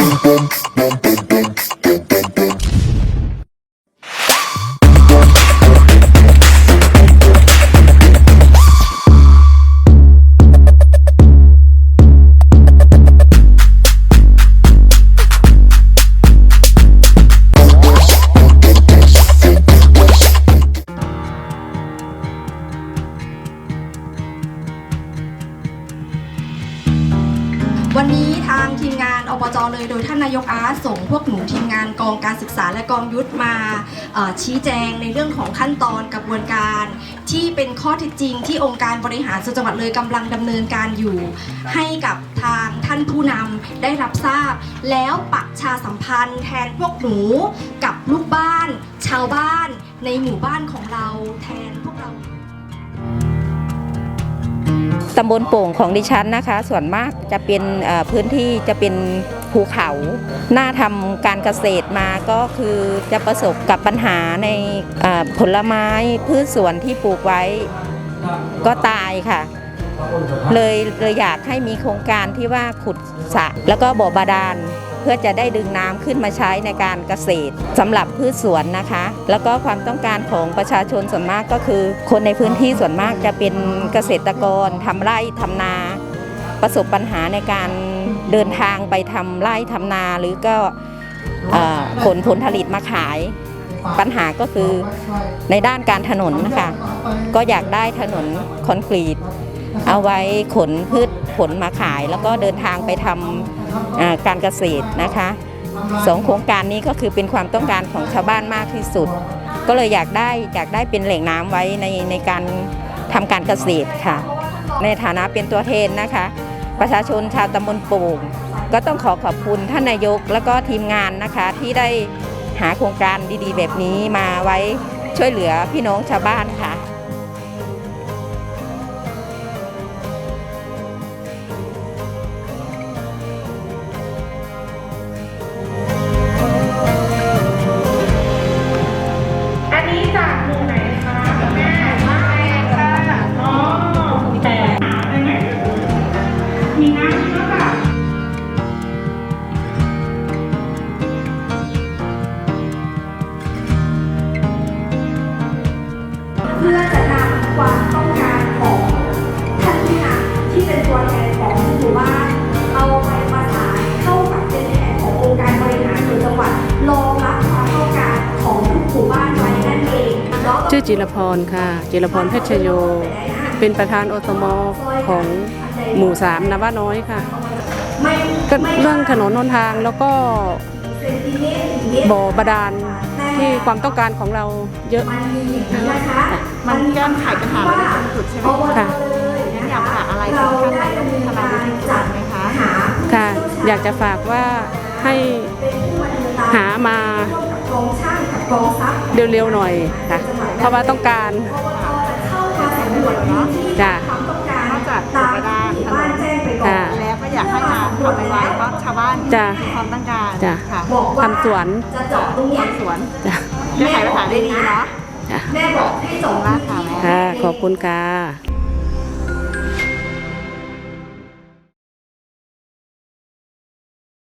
bum bum bum bum bum วันนี้ทางทีมงานอบจเลยโดยท่านนายกอาร์ตส่งพวกหนูทีมงานกองการศึกษาและกองยุทธมาชี้แจงในเรื่องของขั้นตอนกระบวนการ ที่เป็นข้อเท็จจริงที่องค์การบริหารส่วนจังหวัดเลยกำลังดำเนินการอยู่ ให้กับทางท่านผู้นำได้รับทราบ แล้วปักชาสัมพันธ์แทนพวกหนูกับลูกบ้าน ชาวบ้าน ในหมู่บ้านของเราแทนพวกเรา ตำบลโป่งของดิฉันนะคะ ส่วนมากจะเป็นพื้นที่จะเป็นภูเขาหน้าทำการเกษตรมาก็คือจะประสบกับปัญหาในผลไม้พืชสวนที่ปลูกไว้ก็ตายค่ะเลยเลยอยากให้มีโครงการที่ว่าขุดสระแล้วก็บ่อบาดาล เพื่อจะได้ดึงน้ำขึ้นมาใช้ในการเกษตรสำหรับพืชสวนนะคะ แล้วก็ความต้องการของประชาชนส่วนมากก็คือ คนในพื้นที่ส่วนมากจะเป็นเกษตรกรทำไร่ทำนา ประสบปัญหาในการเดินทางไปทำไร่ทำนาหรือก็เอ่อขนผลผลิตมาขายปัญหาก็คือในด้านการถนนนะคะก็อยากได้ถนนคอนกรีต เอาไว้ขนพืชผลมาขาย แล้วก็เดินทางไปทำอ่า การเกษตรนะคะสองโครงการนี้ก็คือเป็นความต้องการของชาวบ้านมากที่สุด ก็เลยอยากได้อยากได้เป็นแหล่งน้ำไว้ในในการทำการเกษตรค่ะ ในฐานะเป็นตัวแทนนะคะ ประชาชนชาวตำบลโป่งก็ต้องขอขอบคุณท่านนายกแล้วก็ทีมงานนะคะที่ได้หาโครงการดีๆ แบบนี้มาไว้ช่วยเหลือพี่น้องชาวบ้านค่ะ เพื่อจะนำความต้องการของท่านผู้นำที่เป็นตัวแทนของหมู่บ้านเอาไปประสานเข้ากับเป็นแผนขององค์การบริหารส่วนจังหวัดรองรับความต้องการของทุกหมู่บ้านไว้นั่นเองแล้วก็ชื่อจิรพรค่ะ จิรพรเพชรชโย เป็นประธานอสมของหมู่สามนว่าน้อยค่ะไม่ก็เรื่องถนนนนทางแล้วก็บ่อบาดาล ที่ความต้องการของเราเยอะมันมีอย่างนี้นะคะมันแก้ไขปัญหาไม่ได้ตรงจุดใช่ไหมค่ะงั้นอยากฝากอะไรถึงท่านนายกทนายวิจัดไหมคะหาค่ะ อยากจะฝากว่าให้หามากองช่างกับกองทรัพย์เร็วๆหน่อยค่ะเพราะว่าต้องการเข้ามาสำรวจพื้นที่จ้ะาะชาวบ้านจ้ะมีความต้องการจ้ะ ค่ะบอกว่าทำสวน จะเจาะตรงเนี้ยสวนจ้ะแก้ไขปัญหาได้ดีเนาะ จ้ะแม่บอกให้เจาะขอบคุณมากค่ะแม่ค่ะ ขอบคุณค่ะ